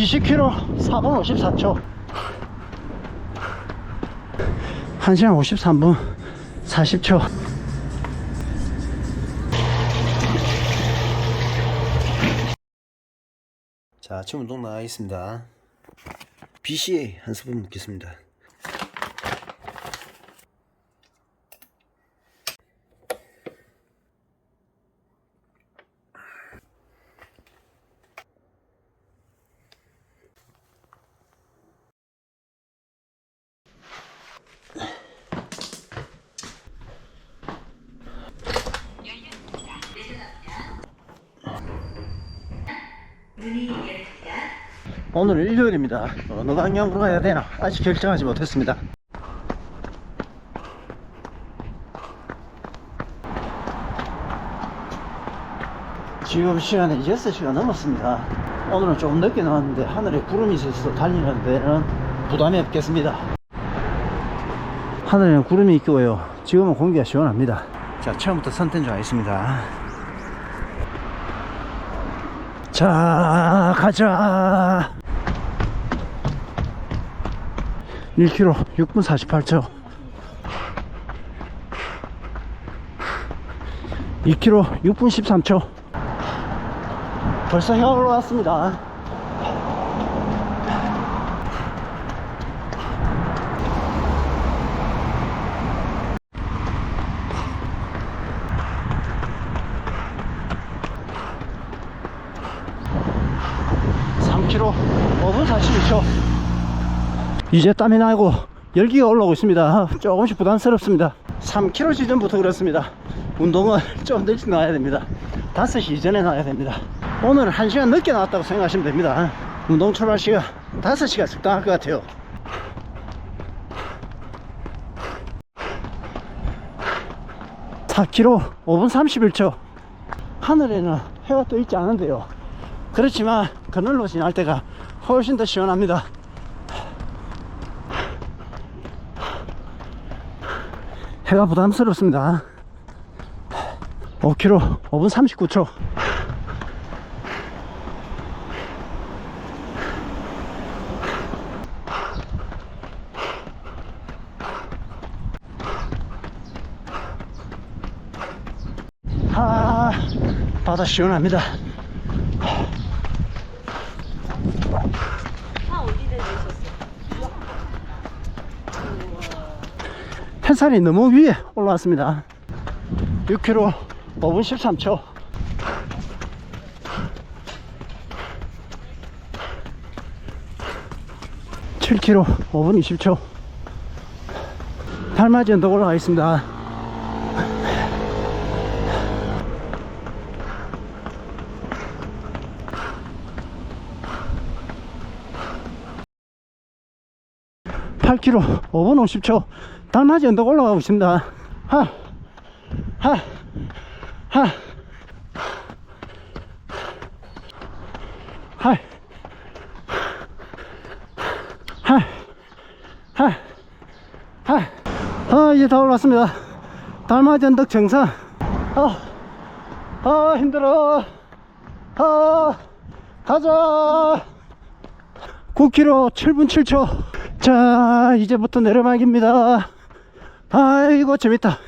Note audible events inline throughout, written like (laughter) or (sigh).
20km 4분 54초. 1시간 53분 40초. 자 아침 운동 나와 있습니다. BCA 한 스푼 먹겠습니다 오늘은 일요일입니다. 어느 방향으로 가야 되나 아직 결정하지 못했습니다. 지금 시간이 6시가 넘었습니다. 오늘은 조금 늦게 나왔는데 하늘에 구름이 있어서 달리는 데는 부담이 없겠습니다. 하늘에는 구름이 있고요. 지금은 공기가 시원합니다. 자, 처음부터 선텐 하겠습니다. 자, 가자. 1km 6분 48초. 2km 6분 13초. 벌써 해가 올라왔습니다. 삼 k m 5분 42초. 이제 땀이 나고 열기가 올라오고 있습니다. 조금씩 부담스럽습니다. 3km 지점부터 그렇습니다. 운동은 (laughs) 좀 일찍 나와야 됩니다. 5시 이전에 나와야 됩니다. 오늘 1시간 늦게 나왔다고 생각하시면 됩니다. 운동 출발 시간 5시가 적당할 것 같아요. (4km) 5분 31초 하늘에는 해가 떠 있지 않은데요 그렇지만 그늘로 지날 때가 훨씬 더 시원합니다. 해가 부담스럽습니다. 5km 5분 39초. 아 바다 시원합니다 햇살이 너무 위에 올라왔습니다. 6km 5분 13초. 칠 k m 5분 20초. 달맞이 언덕 올라가 있습니다 팔 k m 5분 50초 달맞이 언덕 올라가고 있습니다 하, 하, 하, 하, 하, 하, 하. 아, 이제 다 올랐습니다. 달맞이 언덕 정상. 아, 아, 힘들어. 아, 가자. 9km 7분 7초. 자, 이제부터 내려막입니다. 아이고, 재밌다.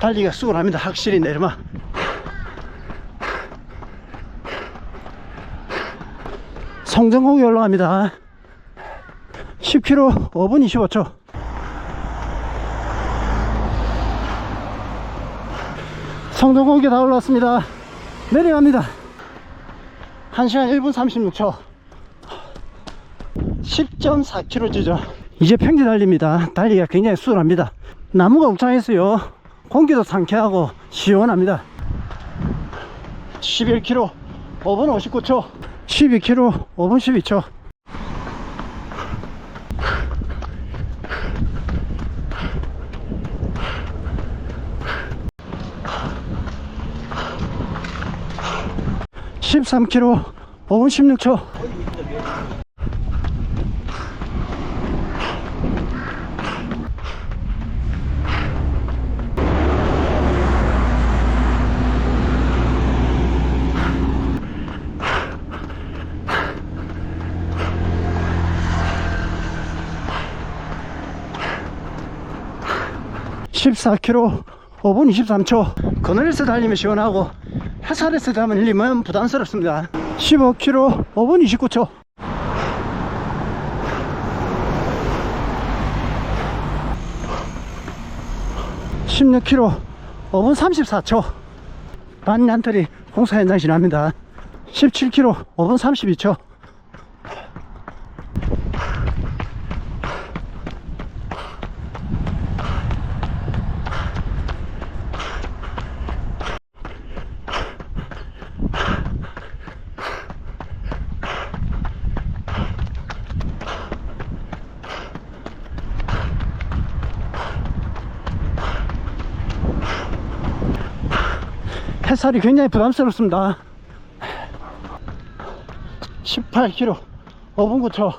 달리기가 수월합니다. 확실히 내려막. 성정곡에 올라갑니다. 10km 5분 25초. 성정곡에 다 올랐습니다. 내려갑니다. 1시간 1분 36초. 10.4km 지점. 이제 평지 달립니다. 달리기가 굉장히 수월합니다. 나무가 욱창했어요. 공기도 상쾌하고 시원합니다. 11km 5분 59초. 12km 5분 12초. 십삼 k m 5분 16초. 14km 5분 23초. 그늘에서 달리면 시원하고 해살에서 달리면 부담스럽습니다. 15km 5분 29초. (16 k m 5분 34초) 반얀털이 공사 현장 지납니다. (17 k m 5분 32초) 햇살이 굉장히 부담스럽습니다. 18km 5분 9초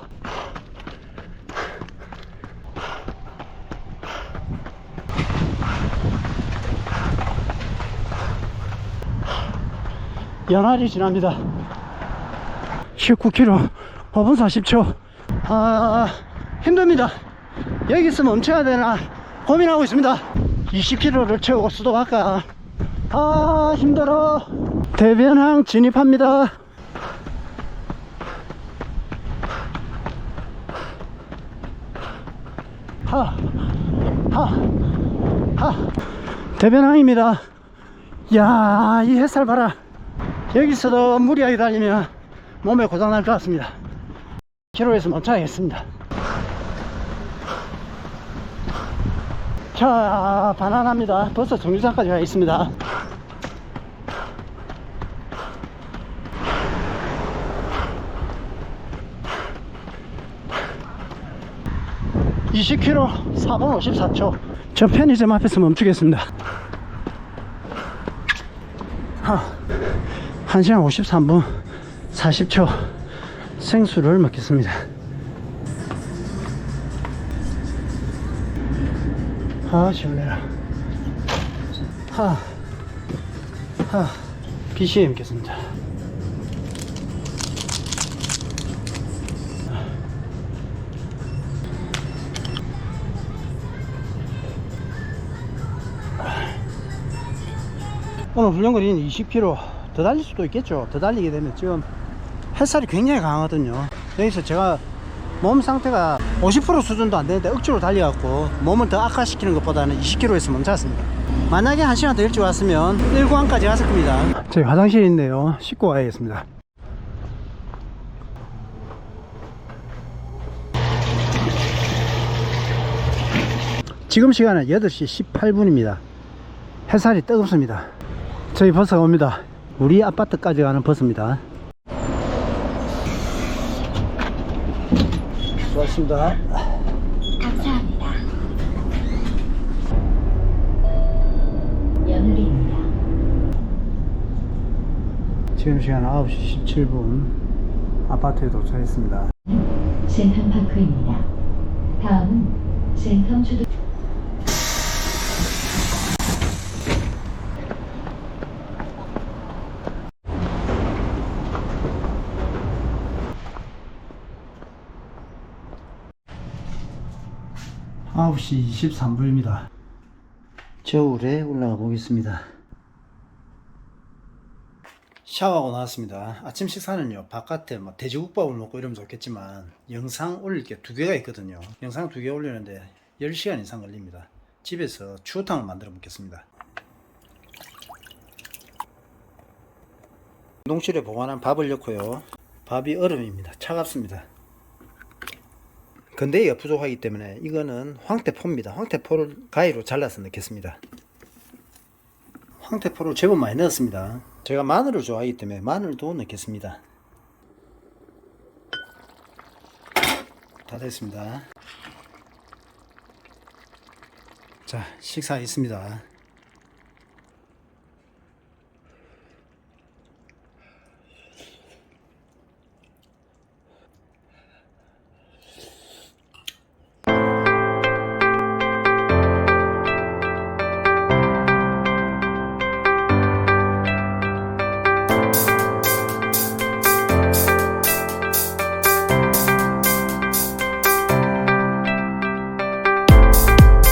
연활이 지납니다. 19km 5분 40초. 아 힘듭니다. 여기서 멈춰야 되나 고민하고 있습니다. 20km를 채우고 수도할까 아 힘들어. 대변항 진입합니다. 하 하 하. 대변항입니다. 야 이 햇살 봐라. 여기서도 무리하게 달리면 몸에 고장 날 것 같습니다. 키로에서 멈춰야겠습니다 자 반환합니다. 벌써 정류장까지 와 있습니다. 20km 4분 54초. 저 편의점 앞에서 멈추겠습니다. 하, 1시간 53분 40초 생수를 먹겠습니다 아 시원해라 하, 하, BC에 먹겠습니다. 오늘 훈련 거리는 20km 더 달릴 수도 있겠죠. 더 달리게 되면 지금 햇살이 굉장히 강하거든요. 여기서 제가 몸 상태가 50% 수준도 안 되는데 억지로 달려갖고 몸을 더 악화시키는 것보다는 20km에서 멈췄습니다 만약에 1시간 더 일찍 왔으면 1구항까지 갔을 겁니다. 저희 화장실이 있네요. 씻고 와야겠습니다. 지금 시간은 8시 18분입니다. 햇살이 뜨겁습니다. 저희 버스가 옵니다. 우리 아파트까지 가는 버스입니다 수고하셨습니다 감사합니다. 연울입니다. 지금 시간 9시 17분 아파트에 도착했습니다 센텀파크입니다. 다음은 센텀 초등 9시 23분입니다. 저울에 올라가 보겠습니다. 샤워하고 나왔습니다. 아침 식사는요 바깥에 뭐 돼지국밥을 먹고 이러면 좋겠지만 영상 올릴 게 두 개가 있거든요. 영상 두 개 올리는데 10시간 이상 걸립니다. 집에서 추어탕을 만들어 먹겠습니다. 농실에 보관한 밥을 넣고요. 밥이 얼음입니다. 차갑습니다 건더기가 부족하기 때문에 이거는 황태포입니다. 황태포를 가위로 잘라서 넣겠습니다. 황태포를 제법 많이 넣었습니다. 제가 마늘을 좋아하기 때문에 마늘도 넣겠습니다. 다 됐습니다. 자, 식사 있습니다.